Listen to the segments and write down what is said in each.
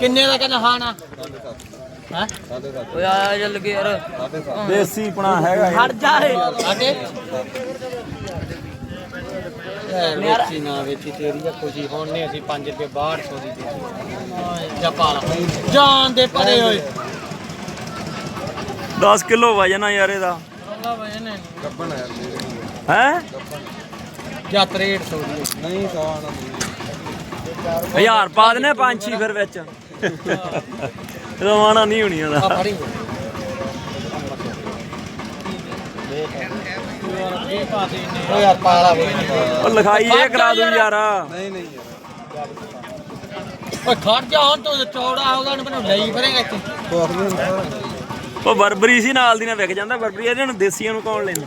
ਕਿੰਨੇ ਦਾ ਕਹਿੰਦਾ ਹਾਂ ਨਾ? ਹੈ? ਓਏ ਆ ਚੱਲ ਗਏ ਯਾਰ। ਦੇਸੀ ਪਣਾ ਹੈਗਾ ਹਟ ਜਾ ਏ ਸਾਡੇ? ਯਾਰ। ਵੇਚੀ ਨਾ ਵੇਚੀ ਤੇਰੀ ਜਾਂ ਖੁਸ਼ੀ ਹੁਣ ਨੇ ਅਸੀਂ 5 ਰੁਪਏ 1200 ਦੀ ਦੇ ਜਾ ਪਾਲਾ ਜਾਨ ਦੇ ਪਰੇ ਹੋਏ 10 ਕਿਲੋ ਵਜਨ ਆ ਯਾਰ ਇਹਦਾ। ਅੱਲਾ ਹੈ ਜਾਂ 6300 ਦੀ। ਨਹੀਂ ਹਜ਼ਾਰ ਪਾ ਦਨੇ ਪੰਜ ਛੇ ਫਿਰ ਵਿੱਚ। ਰਵਾਨਾ ਨਹੀਂ ਹੋਣੀ ਆ ਉਹਦਾ ਫੜੀ ਉਹ ਯਾਰ ਪਾਲਾ ਵੇ ਉਹ ਲਿਖਾਈ ਇਹ ਕਰਾ ਦੂੰ ਯਾਰ। ਓਏ ਖੜ ਜਾ ਹੁਣ ਤੂੰ ਚੌੜਾ ਹੋਗਾ ਨਾ ਮੈਨੂੰ ਲਈ ਫਿਰੇਗਾ ਇੱਥੇ। ਉਹ ਬਰਬਰੀ ਸੀ ਨਾਲ ਦੀ ਨਾਲ ਵਿਕ ਜਾਂਦਾ ਬਰਬਰੀ ਇਹਨਾਂ ਨੂੰ ਦੇਸੀਆਂ ਨੂੰ ਕੌਣ ਲੈਂਦਾ?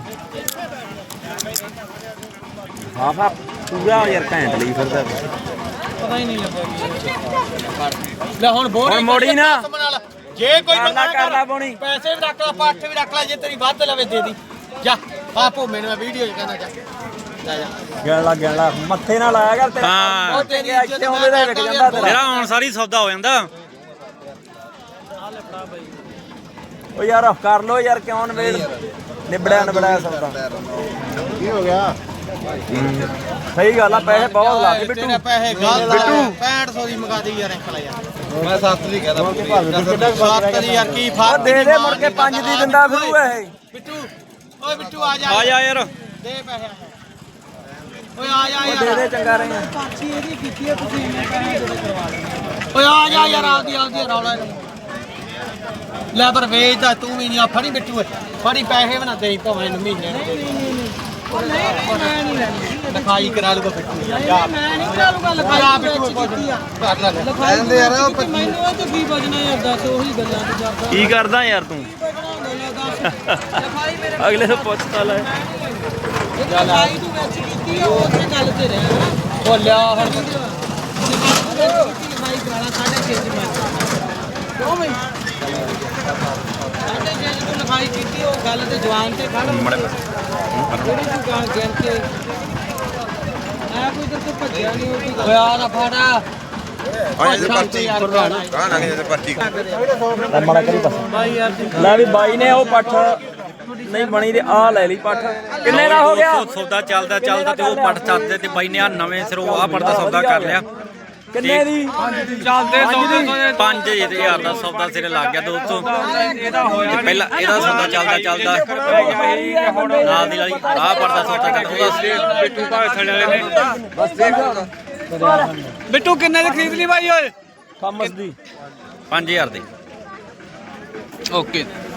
ਹਾਂ ਹਾਂ। ਪੂਰਾ ਯਾਰ ਘੈਂਟ ਲਈ ਫਿਰਦਾ। ਪਤਾ ਹੀ ਨਹੀਂ ਲੱਗਾ ਲੈ ਹੁਣ ਬੋਰੀ ਹੁਣ ਮੋੜੀ ਨਾ। ਜੇ ਕੋਈ ਕਰ ਲਾ, ਕਰ ਲਾ ਬੋਣੀ। ਪੈਸੇ ਵੀ ਰੱਖ ਲੈ ਪੱਠ ਵੀ ਰੱਖ ਲੈ ਜੇ ਤੇਰੀ ਵੱਧ ਲਵੇ ਦੇ ਦੀ। ਜਾ ਆਪੋ ਮੈਨੂੰ ਵੀਡੀਓ ਚ ਕਹਿੰਦਾ ਜਾ। ਜਾ ਜਾ। ਗਣ ਲਾ ਗਣ ਲਾ। ਮੱਥੇ ਨਾਲ ਆਇਆ ਕਰ ਤੇਰਾ ਹਾਂ। ਉਹ ਤੇਰੀ ਇੱਥੇ ਹੁੰਦੇ ਦਾ ਵਿਕ ਜਾਂਦਾ ਤੇਰਾ। ਜਿਹੜਾ ਹੁਣ ਸਾਰੀ ਸੌਦਾ ਹੋ ਜਾਂਦਾ। ਉਹ ਯਾਰ ਕਰ ਲੋ ਯਾਰ ਕਿਉਂ ਨਵੇੜ? ਨਿਬੜਿਆ ਨਿਬੜਿਆ ਸੌਦਾ। ਕੀ ਹੋ ਗਿਆ? ਸਹੀ ਗੱਲ ਆ ਪੈਸੇ ਬਹੁਤ ਲਾ ਕੇ ਬਿੱਟੂ। ਤੇਰੇ ਪੈਸੇ ਗੱਲ ਬਿੱਟੂ। 6500 ਦੀ ਮੰਗਾ ਦੇ ਯਾਰ ਅੰਕਲ ਯਾਰ ਮੈਂ ਸੱਤ ਦੀ ਕਹਦਾ ਕਿੱਡਾ ਸਾਤ ਦੀ ਯਾਰ ਕੀ ਫਾਕ ਦੇ ਦੇ ਮੁੜ ਕੇ ਪੰਜ ਦੀ ਦਿੰਦਾ ਫਿਰੂ ਇਹ। ਬਿੱਟੂ ਓਏ ਬਿੱਟੂ ਆ ਜਾ। ਆ ਜਾ ਯਾਰ। ਦੇ ਪੈਸੇ। ਆ ਜਾ। ਓਏ ਆ। ਜਾ ਉਹ ਦੇ ਯਾਰ ਦੇ ਚੰਗਾ ਰਹੀਆਂ ਓਏ ਆ ਜਾ ਯਾਰ ਆਪਦੀ ਆਪਦੀ ਰੌਲਾ ਨੀ। ਲੈ ਪਰ ਵੇਚਦਾ ਤੂੰ ਵੀ ਨਹੀਂ ਆ ਫੜੀ ਬਿੱਟੂ। ਫੜੀ ਪੈਸੇ ਬਣਾ ਦੇ ਭਾਵੇਂ ਇਹਨੂੰ ਮਹੀਨੇ ਨੂੰ ਲਿਖਾਈ ਕਰਾ ਲੂਗਾ ਬਿੱਟੂ ਜਾ ਮੈਂ ਨਹੀਂ ਕਰਾ ਲੂਗਾ ਓਏ ਆ ਬਿੱਟੂ ਓਏ ਕੁਝ ਕਰ ਲੈ। ਕਹਿੰਦੇ ਯਾਰ ਉਹ ਮੈਨੂੰ ਉਹ ਤੇ ਕੀ ਬਜਣਾ ਯਾਰ ਦੱਸ ਉਹੀ ਗੱਲਾਂ ਤੇ ਜਾਂਦਾ ਕੀ ਕਰਦਾ ਯਾਰ ਤੂੰ? ਲਿਖਾਈ ਮੇਰੇ ਅਗਲੇ ਤਾ ਲੈ। ਲਿਖਾਈ ਤੂੰ ਵਿੱਚ ਕੀਤੀ ਆ ਉਹਦੇ ਗੱਲ ਤੇ ਰਹਿ ਹਨਾ ਬੋਲਿਆ ਹੁਣ। ਲਿਖਾਈ ਕਰਾਣਾ ਸਾਢੇ ਛੇ ਚ ਮੈਂ ਕਿਉਂ ਬਈ? ਸਾਢੇ ਛੇ ਚ ਤੂੰ ਲਿਖਾਈ ਕੀਤੀ ਉਹ ਗੱਲ ਤੇ ਜਵਾਨ ਤੇ ਖੜ। ਜਿਹੜੀ ਤੂੰ ਗਿਣ ਕੇ ਆ ਕੋਈ ਤੇ ਭੱਜਿਆ ਨਹੀਂ ਉਹ ਕੋਈ ਓਏ ਨਾ ਫੜਾ ਹਾਂ ਇਹ ਪਰਚੀ ਕਹਾਂ ਨਾ ਇਹ ਪਰਚੀ ਮਾੜਾ ਕਰੀ ਬਸ ਲੈ ਵੀ ਬਾਈ ਨੇ ਉਹ ਪੱਠ ਨਹੀਂ ਬਣੀ ਤੇ ਆ ਲੈ ਲਈ ਪੱਠ। ਕਿੰਨੇ ਦਾ ਹੋ ਗਿਆ? ਸੌਦਾ ਚੱਲਦਾ ਚੱਲਦਾ ਤੇ ਉਹ ਪੱਟ ਚੱਲਦੇ ਤੇ ਬਾਈ ਨੇ ਆ ਨਵੇਂ ਸਿਰੋਂ ਆ ਪੱਟ ਦਾ ਸੌਦਾ ਕਰ ਲਿਆ। ਕਿੰਨੇ ਦੀ? ਚੱਲਦੇ ਸੌਦੇ 5000 ਦਾ ਸੌਦਾ ਸਿਰੇ ਲੱਗ ਗਿਆ ਦੋਸਤੋ ਤੇ ਪਹਿਲਾਂ ਇਹਦਾ ਸੌਦਾ ਚੱਲਦਾ ਚੱਲਦਾ। ਨਾਲ ਦੀ ਨਾਲ ਆ ਪੱਟ ਦਾ ਸੌਦਾ ਕਰਦਾ ਉਹਦਾ ਬਿੱਟੂ ਭਾਵੇਂ ਥੜੇ ਵਾਲੇ ਨੇ ਬਿੱਟੂ ਕਿੰਨੇ ਦੀ ਖਰੀਦ ਲਈ ਬਾਈ ਓਏ? ਥਾਮਸ ਦੀ 5000 ਦੇ। ਓਕੇ।